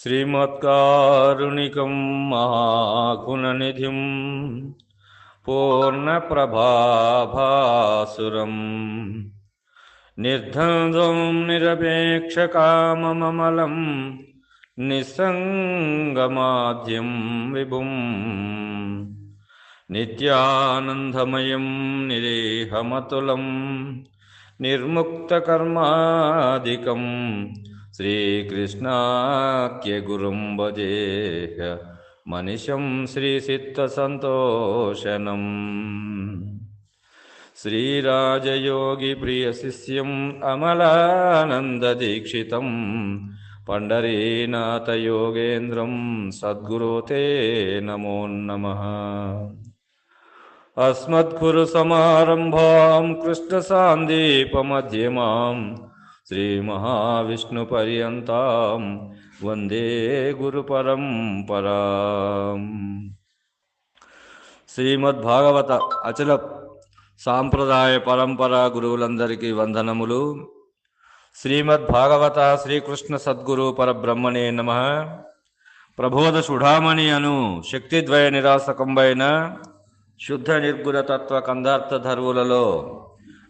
శ్రీమత్కారుణికం మహాగుణనిధిం పూర్ణప్రభాభాసురం నిర్ధందం నిరపేక్షకామమలం నిస్సంగమాద్యం విభుం నిత్యానందమయం నిరేహమతులం श्रीकृष्णाख्य गुरुं भजेह। मनिषं श्रीसित्तसन्तोषणम् श्रीराजयोगिप्रियशिष्यम् अमलानन्ददीक्षितं। पण्डरीनाथयोगेन्द्रं सद्गुरो ते नमो नमः। अस्मद्गुरुसमारम्भां कृष्णसान्दीपमध्यमाम् శ్రీమహావిష్ణుపర్యంతం వందే గురుపరంపరా శ్రీమద్భాగవత అచల సాంప్రదాయ పరంపర గురువులందరికీ వందనములు। శ్రీమద్భాగవత శ్రీకృష్ణ సద్గురు పరబ్రహ్మణే నమ ప్రబోధ సుఢామణి అను శక్తిద్వయ నిరాసకంబైన శుద్ధ నిర్గుణ తత్వ కందార్థ ధర్వులలో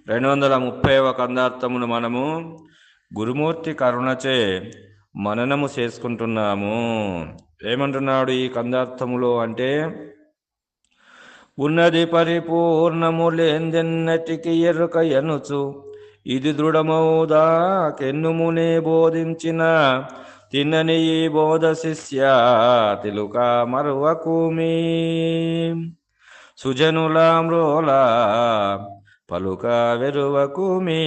రెండు వందల ముప్పైవ కందార్థమును మనము గురుమూర్తి కరుణచే మననము చేసుకుంటున్నాము. ఏమంటున్నాడు ఈ కందార్థములో అంటే ఉన్నది పరిపూర్ణము లేందెన్నటికి ఎరుక ఎనుచు ఇది దృఢమౌదా కెన్నుమునే బోధించిన తిన్నని ఈ బోధ శిష్య తిలుక మరువకుమీ. సుజనులామ్రోలా పలుక వెరువకుమీ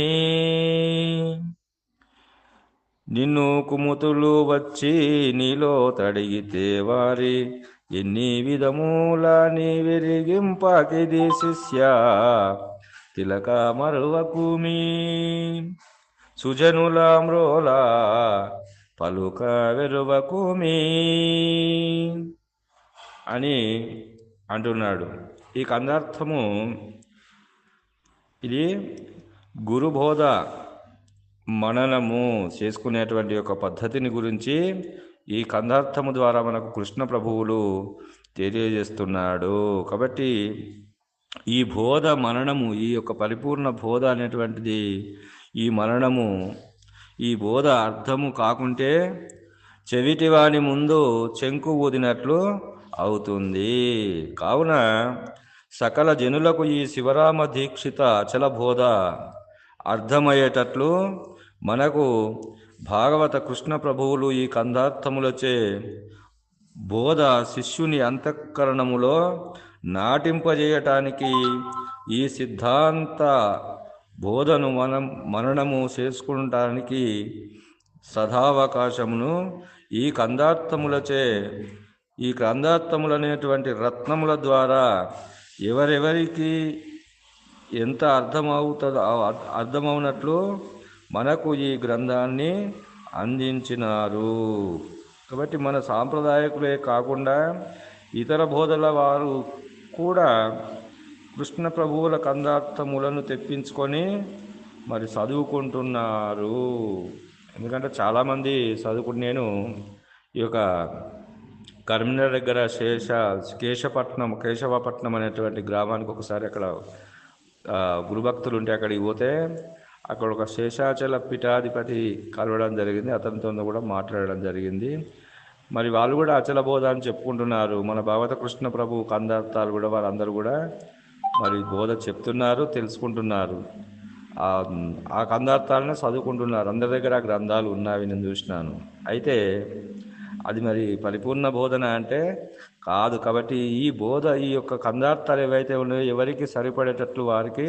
నిన్ను కుముతులు వచ్చి నీలో తడిగితే వారి. ఎన్ని విధముల నీ విరిగింపకిది శిష్య. తిలక మరువకుమీ సుజనులామ్రోలా పలుక వెరువకుమీ అని అంటున్నాడు. ఈ కందార్థము ఇది గురుబోధ మననము చేసుకునేటువంటి యొక్క పద్ధతిని గురించి ఈ కందార్థము ద్వారా మనకు కృష్ణ ప్రభువులు తెలియజేస్తున్నాడు. కాబట్టి ఈ బోధ మననము ఈ యొక్క పరిపూర్ణ బోధ అనేటువంటిది ఈ మరణము ఈ బోధ అర్థము కాకుంటే చెవిటివాని ముందు చెంకు ఊదినట్లు అవుతుంది. కావున సకల జనులకు ఈ శివరామ దీక్షిత అచల బోధ అర్థమయ్యేటట్లు మనకు భాగవత కృష్ణ ప్రభువులు ఈ కందార్థములచే బోధ శిష్యుని అంతఃకరణములో నాటింపజేయటానికి ఈ సిద్ధాంత బోధను మనం మననము చేసుకుంటానికి సదావకాశమును ఈ కందార్థములచే ఈ కందార్థములనేటువంటి రత్నముల ద్వారా ఎవరెవరికి ఎంత అర్థమవుతుందో అర్థమవునట్లు మనకు ఈ గ్రంథాన్ని అందించినారు. కాబట్టి మన సాంప్రదాయకులే కాకుండా ఇతర బోధల వారు కూడా కృష్ణ ప్రభువుల కందార్థములను తెప్పించుకొని మరి చదువుకుంటున్నారు. ఎందుకంటే చాలామంది చదువుకుని నేను ఈ యొక్క కరీంనగర్ దగ్గర శేష కేశపట్నం కేశవపట్నం అనేటువంటి గ్రామానికి ఒకసారి అక్కడ గురుభక్తులు ఉంటే అక్కడికి పోతే అక్కడ ఒక శేషాచల పీఠాధిపతి కలవడం జరిగింది. అతనితో కూడా మాట్లాడడం జరిగింది. మరి వాళ్ళు కూడా అచల బోధ అని చెప్పుకుంటున్నారు. మన భగవత కృష్ణ ప్రభు కందార్థాలు కూడా వారందరూ కూడా మరి బోధ చెప్తున్నారు తెలుసుకుంటున్నారు. ఆ కందార్థాలను చదువుకుంటున్నారు. అందరి దగ్గర ఆ గ్రంథాలు ఉన్నావి నేను చూసినాను. అయితే అది మరి పరిపూర్ణ బోధన అంటే కాదు. కాబట్టి ఈ బోధ ఈ యొక్క కందార్థాలు ఏవైతే ఉన్నాయో ఎవరికి సరిపడేటట్లు వారికి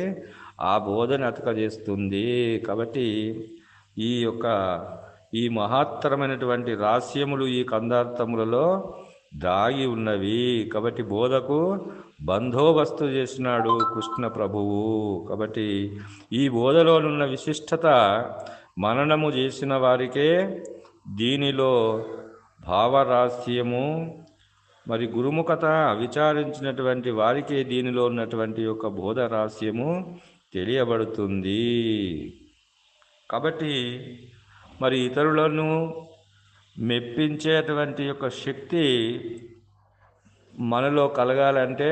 ఆ బోధన అతకజేస్తుంది కాబట్టి ఈ యొక్క ఈ మహత్తరమైనటువంటి రహస్యములు ఈ కందార్థములలో దాగి ఉన్నవి. కాబట్టి బోధకు బందోబస్తు చేసినాడు కృష్ణ ప్రభువు. కాబట్టి ఈ బోధలోనున్న విశిష్టత మననము చేసిన వారికే దీనిలో భావరాస్యము మరి గురుముఖత విచారించినటువంటి వారికే దీనిలో ఉన్నటువంటి యొక్క బోధ రహస్యము తెలియబడుతుంది. కాబట్టి మరి ఇతరులను మెప్పించేటువంటి యొక్క శక్తి మనలో కలగాలంటే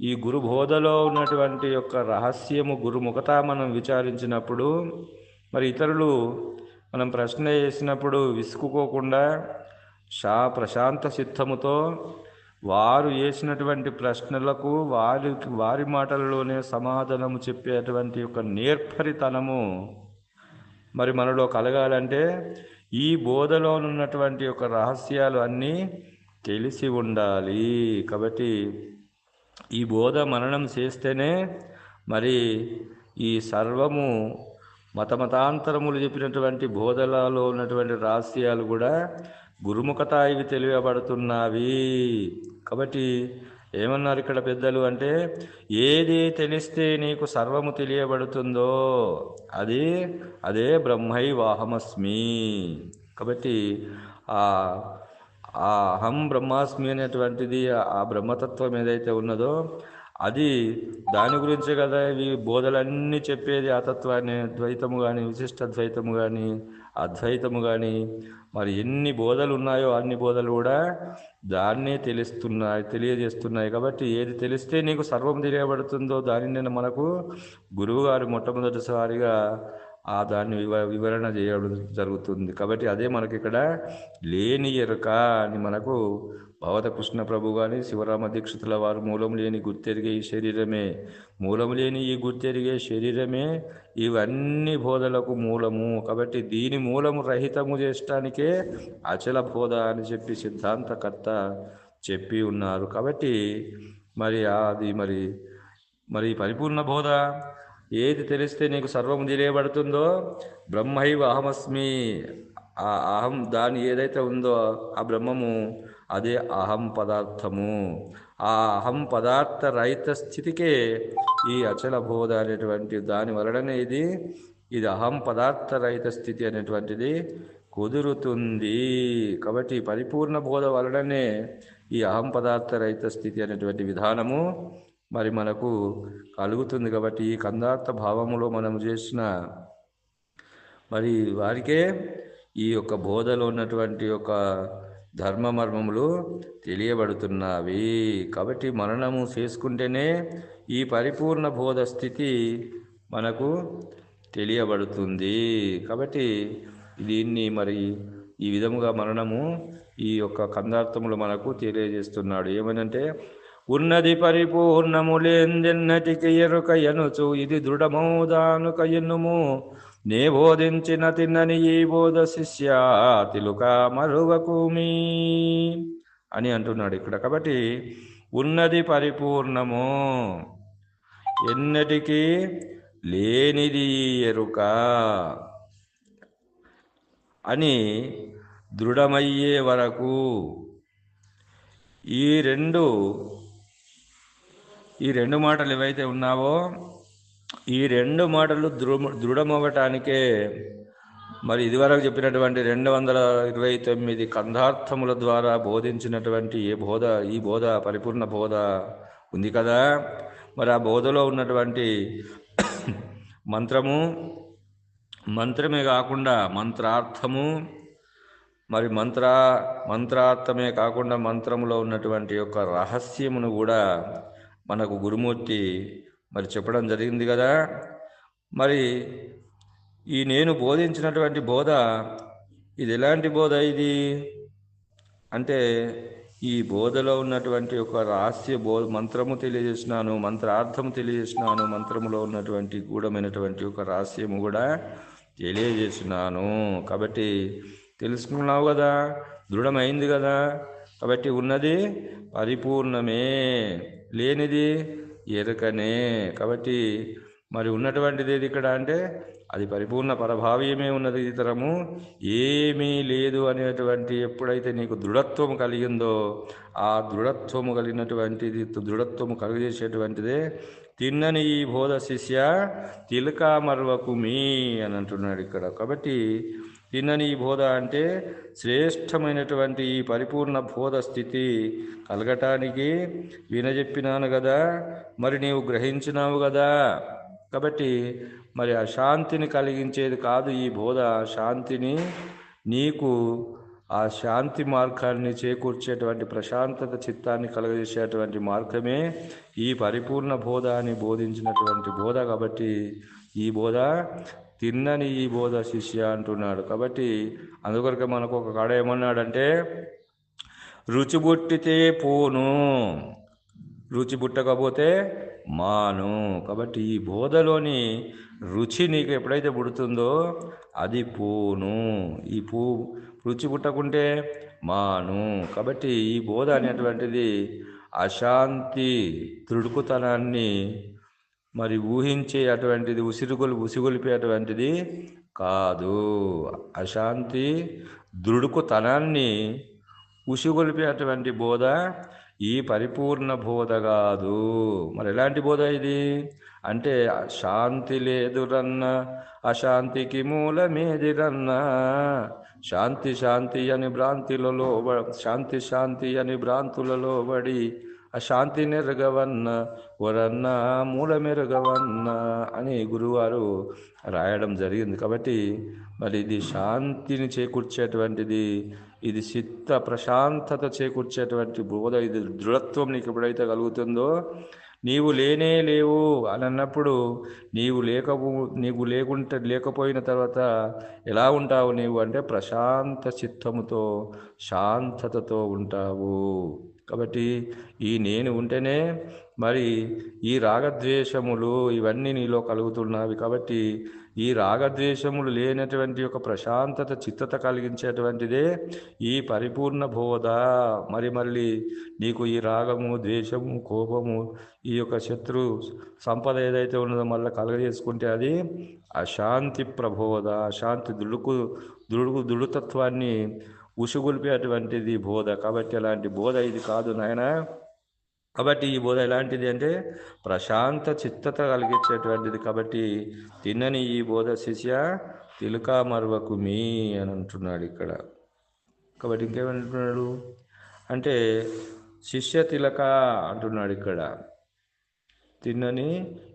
ఈ గురు బోధలో ఉన్నటువంటి యొక్క రహస్యము గురుముఖత మనం విచారించినప్పుడు మరి ఇతరులు మనం ప్రశ్న వేసినప్పుడు విసుకుకోకుండా షా ప్రశాంత చిత్తముతో వారు వేసినటువంటి ప్రశ్నలకు వారి వారి మాటలలోనే సమాధానము చెప్పేటువంటి యొక్క నేర్పరితనము మరి మనలో కలగాలంటే ఈ బోధలో ఉన్నటువంటి యొక్క రహస్యాలు అన్నీ తెలిసి ఉండాలి. కాబట్టి ఈ బోధ మననం చేస్తేనే మరి ఈ సర్వము మతమతాంతరములు చెప్పినటువంటి బోధలలో ఉన్నటువంటి రహస్యాలు కూడా గురుముఖత ఇవి తెలియబడుతున్నవి. కాబట్టి ఏమన్నారు ఇక్కడ పెద్దలు అంటే ఏది తెలిస్తే నీకు సర్వము తెలియబడుతుందో అది అదే బ్రహ్మై వాహమస్మి కాబట్టి ఆ ఆ అహం బ్రహ్మాస్మి అనేటువంటిది ఆ బ్రహ్మతత్వం ఏదైతే ఉన్నదో అది దాని గురించి కదా ఇవి బోధలన్నీ చెప్పేది ఆ తత్వాన్ని ద్వైతము కానీ విశిష్ట ద్వైతము కానీ అద్వైతము కానీ మరి ఎన్ని బోధలు ఉన్నాయో అన్ని బోధలు కూడా దాన్నే తెలుస్తున్నాయి తెలియజేస్తున్నాయి కాబట్టి ఏది తెలిస్తే నీకు సర్వం తెలియబడుతుందో దానిని మనకు గురువుగారు మొట్టమొదటిసారిగా ఆ దాన్ని వివ వివరణ చేయడం జరుగుతుంది. కాబట్టి అదే మనకి ఇక్కడ లేని ఎరుక అని మనకు భవత కృష్ణ ప్రభు కానీ శివరామ దీక్షితుల వారు మూలం లేని గుర్తెరిగే ఈ శరీరమే. మూలం లేని ఈ గుర్తెరిగే శరీరమే. ఇవన్నీ బోధలకు మూలము. కాబట్టి దీని మూలము రహితము చేయటానికే అచల బోధ అని చెప్పి సిద్ధాంతకర్త చెప్పి ఉన్నారు. కాబట్టి మరి అది మరి మరి పరిపూర్ణ బోధ ఏది తెలిస్తే నీకు సర్వము తెలియబడుతుందో బ్రహ్మైవ అహమస్మి. ఆ అహం దాని ఏదైతే ఉందో ఆ బ్రహ్మము అదే అహం పదార్థము. ఆ అహం పదార్థ రహిత స్థితికే ఈ అచల బోధ అనేటువంటి దాని వలననే ఇది ఇది అహం పదార్థ రహిత స్థితి అనేటువంటిది కుదురుతుంది. కాబట్టి పరిపూర్ణ బోధ వలననే ఈ అహం పదార్థ రహిత స్థితి అనేటువంటి విధానము మరి మనకు కలుగుతుంది కాబట్టి ఈ కందార్థ భావములో మనం చేసిన మరి వారికే ఈ యొక్క బోధలో ఉన్నటువంటి యొక్క ధర్మమర్మములు తెలియబడుతున్నవి. కాబట్టి మరణము చేసుకుంటేనే ఈ పరిపూర్ణ బోధ స్థితి మనకు తెలియబడుతుంది. కాబట్టి దీన్ని మరి ఈ విధముగా మరణము ఈ యొక్క కందార్థములు మనకు తెలియజేస్తున్నాడు. ఏమనంటే ఉన్నది పరిపూర్ణములేందెన్నటికి ఎరుక ఎనుచు ఇది దృఢమౌదానుక ఎన్నుము నే బోధించిన తిన్నని ఈ బోధ శిష్య తిలుక మరువకుమి. అని అంటున్నాడు ఇక్కడ. కాబట్టి ఉన్నది పరిపూర్ణము ఎన్నటికీ లేనిది ఎరుక అని దృఢమయ్యే వరకు ఈ రెండు ఈ రెండు మాటలు ఏవైతే ఉన్నావో ఈ రెండు మాటలు దృఢ దృఢమవ్వటానికే మరి ఇదివరకు చెప్పినటువంటి రెండు వందల ఇరవై తొమ్మిది కంధార్థముల ద్వారా బోధించినటువంటి ఏ బోధ ఈ బోధ పరిపూర్ణ బోధ ఉంది కదా? మరి ఆ బోధలో ఉన్నటువంటి మంత్రము మంత్రమే కాకుండా మంత్రార్థము మరి మంత్ర మంత్రార్థమే కాకుండా మంత్రములో ఉన్నటువంటి యొక్క రహస్యమును కూడా మనకు గురుమూర్తి మరి చెప్పడం జరిగింది కదా. మరి ఈ నేను బోధించినటువంటి బోధ ఇది ఎలాంటి బోధ ఇది? అంటే ఈ బోధలో ఉన్నటువంటి ఒక రహస్య బో మంత్రము తెలియజేసినాను మంత్రార్థము తెలియజేసినాను మంత్రములో ఉన్నటువంటి గూఢమైనటువంటి ఒక రహస్యము కూడా తెలియజేసినాను. కాబట్టి తెలుసుకున్నావు కదా దృఢమైంది కదా. కాబట్టి ఉన్నది పరిపూర్ణమే. లేనిది ఎరుకనే. కాబట్టి మరి ఉన్నటువంటిది ఏది ఇక్కడ అంటే అది పరిపూర్ణ పరభావ్యమే ఉన్నది ఇతరము ఏమీ లేదు అనేటువంటి ఎప్పుడైతే నీకు దృఢత్వము కలిగిందో ఆ దృఢత్వము కలిగినటువంటిది దృఢత్వము కలుగజేసేటువంటిదే తిన్నని ఈ బోధ శిష్య తిలకామర్వకు మీ అని అంటున్నాడు ఇక్కడ. కాబట్టి తిన్నని ఈ బోధ అంటే శ్రేష్టమైనటువంటి ఈ పరిపూర్ణ బోధ స్థితి. కలగటానికి వినజెప్పినాను కదా మరి నీవు గ్రహించినావు కదా కాబట్టి మరి ఆ శాంతిని కలిగించేది కాదు ఈ బోధ. శాంతిని నీకు ఆ శాంతి మార్గాన్ని చేకూర్చేటువంటి ప్రశాంతత చిత్తాన్ని కలగజేసేటువంటి మార్గమే ఈ పరిపూర్ణ బోధ అని బోధించినటువంటి బోధ కాబట్టి ఈ బోధ తిన్నని ఈ బోధ శిష్య అంటున్నాడు. కాబట్టి అందుకొరకు మనకు ఒక కాడ ఏమన్నాడంటే రుచి పుట్టితే పోను రుచి పుట్టకపోతే మాను. కాబట్టి ఈ బోధలోని రుచి నీకు ఎప్పుడైతే పుడుతుందో అది పోను. ఈ పూ రుచి పుట్టకుంటే మాను. కాబట్టి ఈ బోధ అనేటువంటిది అశాంతి తృడుకుతనాన్ని మరి ఊహించే అటువంటిది ఉసిరుగులు ఉసిగొలిపేటువంటిది కాదు. అశాంతి దృఢుకుతనాన్ని ఉసిగొలిపేటువంటి బోధ ఈ పరిపూర్ణ బోధ కాదు. మరి ఎలాంటి బోధ ఇది? అంటే శాంతి లేదురన్న అశాంతికి మూలమేదిరన్న శాంతి శాంతి అని భ్రాంతిలలో శాంతి శాంతి అని భ్రాంతులలో పడి అశాంతి నెరగవన్న వరన్న మూలమెరగవన్న అని గురువారు రాయడం జరిగింది. కాబట్టి మరి ఇది శాంతిని చేకూర్చేటువంటిది ఇది చిత్త ప్రశాంతత చేకూర్చేటువంటి బోధ ఇది దృఢత్వం నీకు ఎప్పుడైతే కలుగుతుందో నీవు లేనే లేవు అని అన్నప్పుడు నీవు లేకపో నీవు లేకుంటే లేకపోయిన తర్వాత ఎలా ఉంటావు నీవు? అంటే ప్రశాంత చిత్తముతో శాంతతతో ఉంటావు. కాబట్టి ఈ నేను ఉంటేనే మరి ఈ రాగద్వేషములు ఇవన్నీ నీలో కలుగుతున్నవి. కాబట్టి ఈ రాగద్వేషములు లేనటువంటి ఒక ప్రశాంతత చిత్తత కలిగించేటువంటిదే ఈ పరిపూర్ణ బోధ. మరి మళ్ళీ నీకు ఈ రాగము ద్వేషము కోపము ఈ యొక్క శత్రు సంపద ఏదైతే ఉన్నదో మళ్ళీ కలగజేసుకుంటే అది అశాంతి ప్రబోధ. అశాంతి దుడుకు దుడుకు దుడుతత్వాన్ని ఉసుగొల్పేటువంటిది బోధ. కాబట్టి అలాంటి బోధ ఇది కాదు నాయన. కాబట్టి ఈ బోధ ఎలాంటిది అంటే ప్రశాంత చిత్తత కలిగించేటువంటిది. కాబట్టి తిన్నని ఈ బోధ శిష్య తిలకా మరవకు మీ అని అంటున్నాడు ఇక్కడ. కాబట్టి ఇంకేమంటున్నాడు? అంటే శిష్య తిలక అంటున్నాడు ఇక్కడ. తిన్నని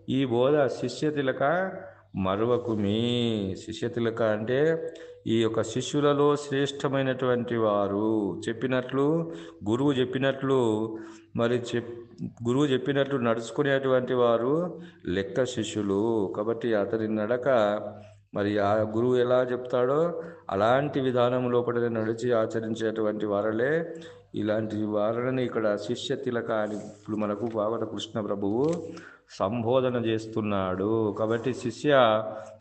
ఈ బోధ శిష్య తిలక మరవకు మీ. శిష్య తిలక అంటే ఈ యొక్క శిష్యులలో శ్రేష్టమైనటువంటి వారు చెప్పినట్లు గురువు చెప్పినట్లు మరి చెప్ గురువు చెప్పినట్లు నడుచుకునేటువంటి వారు లెక్క శిష్యులు. కాబట్టి అతని నడక మరి ఆ గురువు ఎలా చెప్తాడో అలాంటి విధానం లోపల నడిచి ఆచరించేటువంటి వారలే. ఇలాంటి వారని ఇక్కడ శిష్య తిలక అని ఇప్పుడు మనకు భావన కృష్ణ ప్రభువు సంబోధన చేస్తున్నాడు. కాబట్టి శిష్య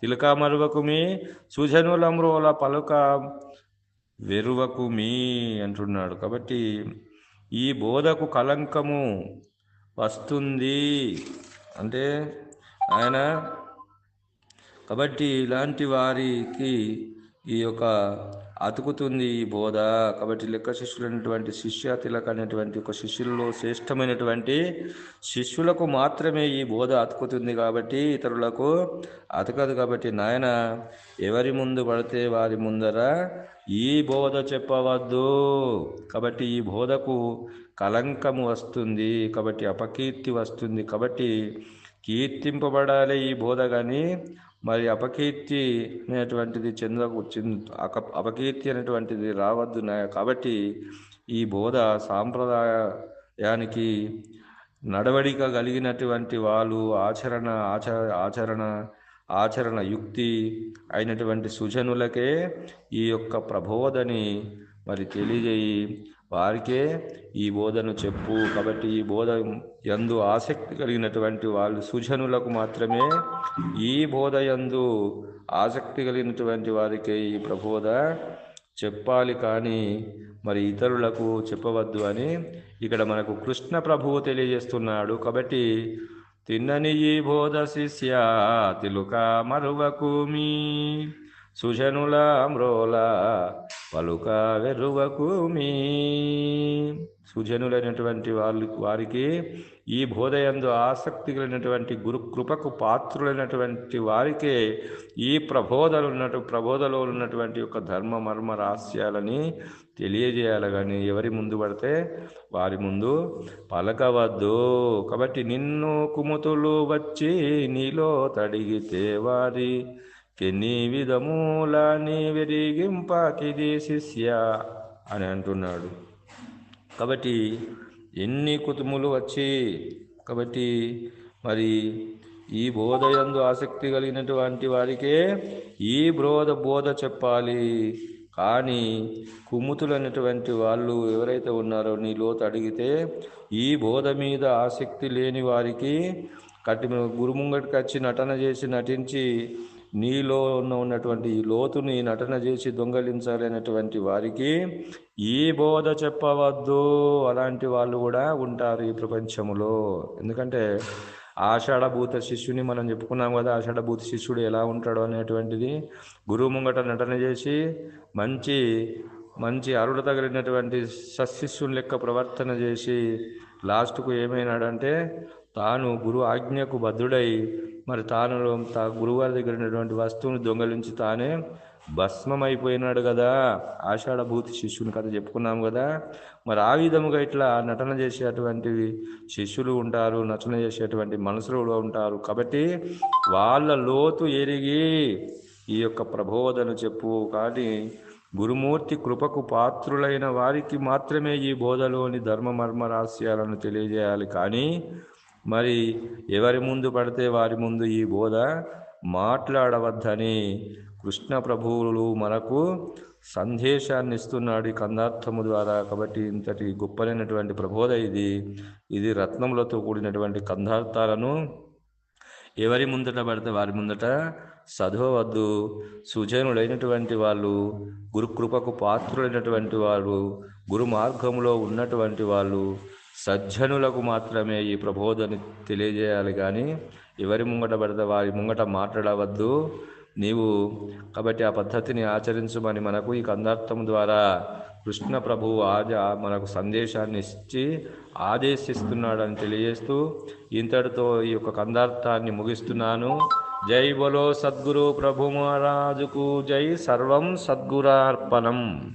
తిలకామరువకు మీ సుజనులమ్రోల పలుక వెరువకు మీ అంటున్నాడు. కాబట్టి ఈ బోధకు కలంకము వస్తుంది. అంటే ఆయన కాబట్టి ఇలాంటి వారికి ఈ యొక్క అతుకుతుంది ఈ బోధ. కాబట్టి లెక్క శిష్యులైనటువంటి శిష్య తిలక అనేటువంటి ఒక శిష్యుల్లో శ్రేష్టమైనటువంటి శిష్యులకు మాత్రమే ఈ బోధ అతుకుతుంది కాబట్టి ఇతరులకు అతకదు కాబట్టి నాయన ఎవరి ముందు పడితే వారి ముందర ఈ బోధ చెప్పవద్దు. కాబట్టి ఈ బోధకు కలంకము వస్తుంది. కాబట్టి అపకీర్తి వస్తుంది. కాబట్టి కీర్తింపబడాలి ఈ బోధ కానీ మరి అపకీర్తి అనేటువంటిది చెందకు చెంద అక- అపకీర్తి అనేటువంటిది రావద్దు కాబట్టి ఈ బోధ సాంప్రదాయానికి నడవడిక కలిగినటువంటి వాళ్ళు ఆచరణ ఆచర ఆచరణ ఆచరణ యుక్తి అయినటువంటి సుజనులకే ఈ యొక్క ప్రబోధని మరి తెలియజేయి. వారికే ఈ బోధను చెప్పు. కాబట్టి ఈ బోధ ఎందు ఆసక్తి కలిగినటువంటి వాళ్ళు సుజనులకు మాత్రమే ఈ బోధ యందు ఆసక్తి కలిగినటువంటి వారికే ఈ ప్రబోధ చెప్పాలి కానీ మరి ఇతరులకు చెప్పవద్దు అని ఇక్కడ మనకు కృష్ణ ప్రభువు తెలియజేస్తున్నాడు. కాబట్టి తిన్నని ఈ బోధ శిష్య తిలుక మరువకు మీ. సుజనుల మ్రోల పలుక వెరువకు మీ. సుజనులైనటువంటి వాళ్ళు వారికి ఈ బోధయందు ఆసక్తి కలిగినటువంటి గురుకృపకు పాత్రులైనటువంటి వారికే ఈ ప్రబోధలు ఉన్నటు ప్రబోధలో ఉన్నటువంటి యొక్క ధర్మ మర్మ రహస్యాలని తెలియజేయాలి. కానీ ఎవరి ముందు పడితే వారి ముందు పలకవద్దు. కాబట్టి నిన్ను కుముతులు వచ్చి నీలో తడిగితే వారి కెన్ని విధముల నీ వెరిగింపకిది శిష్య అని అంటున్నాడు. కాబట్టి ఎన్ని కుతుములు వచ్చి కాబట్టి మరి ఈ బోధయందు ఆసక్తి కలిగినటువంటి వారికే ఈ బోధ బోధ చెప్పాలి. కానీ కుముతులైనటువంటి వాళ్ళు ఎవరైతే ఉన్నారో నీ లోతు అడిగితే ఈ బోధ మీద ఆసక్తి లేని వారికి కట్టి గురుముంగటికి వచ్చి నటన చేసి నటించి నీలో ఉన్న ఉన్నటువంటి ఈ లోతుని నటన చేసి దొంగలించాలనేటువంటి వారికి ఈ బోధ చెప్పవద్దు అలాంటి వాళ్ళు కూడా ఉంటారు ఈ ప్రపంచంలో ఎందుకంటే ఆషాఢభూత శిష్యుని మనం చెప్పుకున్నాం కదా ఆషాఢభూత శిష్యుడు ఎలా ఉంటాడు అనేటువంటిది గురువు ముంగట నటన చేసి మంచి మంచి అరుడు తగిలినటువంటి సశిష్యుని లెక్క ప్రవర్తన చేసి లాస్ట్కు ఏమైనాడంటే తాను గురువు ఆజ్ఞకు భద్రుడై మరి తాను తా గురువారి దగ్గర ఉన్నటువంటి వస్తువును దొంగలించి తానే భస్మమైపోయినాడు కదా ఆషాఢభూతి శిష్యుని కథ చెప్పుకున్నాం కదా మరి ఆ విధముగా ఇట్లా నటన చేసేటువంటి శిష్యులు ఉంటారు నటన చేసేటువంటి మనుషులు కూడా ఉంటారు. కాబట్టి వాళ్ళ లోతు ఎరిగి ఈ యొక్క ప్రబోధన చెప్పు. కానీ గురుమూర్తి కృపకు పాత్రులైన వారికి మాత్రమే ఈ బోధలోని ధర్మ మర్మ రహస్యాలను తెలియజేయాలి. కానీ మరి ఎవరి ముందు పడితే వారి ముందు ఈ బోధ? మాట్లాడవద్దని కృష్ణ ప్రభువులు మనకు సందేశాన్ని ఇస్తున్నాడు ఈ కందార్థము ద్వారా. కాబట్టి ఇంతటి గొప్పలైనటువంటి ప్రబోధ ఇది. ఇది రత్నములతో కూడినటువంటి కందార్థాలను ఎవరి ముందట పడితే వారి ముందట చదవవద్దు సుజనుడైనటువంటి వాళ్ళు గురుకృపకు పాత్రులైనటువంటి వాళ్ళు గురు మార్గంలో ఉన్నటువంటి వాళ్ళు సజ్జనులకు మాత్రమే ఈ ప్రబోధని తెలియజేయాలి కానీ ఎవరి ముంగట పడితే వారి ముంగట మాట్లాడవద్దు. నీవు కాబట్టి ఆ పద్ధతిని ఆచరించమని మనకు ఈ కందార్థం ద్వారా కృష్ణ ప్రభువు ఆజ మనకు సందేశాన్ని ఇచ్చి ఆదేశిస్తున్నాడని తెలియజేస్తూ ఇంతటితో ఈ యొక్క కందార్థాన్ని ముగిస్తున్నాను. జై బలో సద్గురు ప్రభు మహారాజుకు జై. సర్వం సద్గురార్పణం.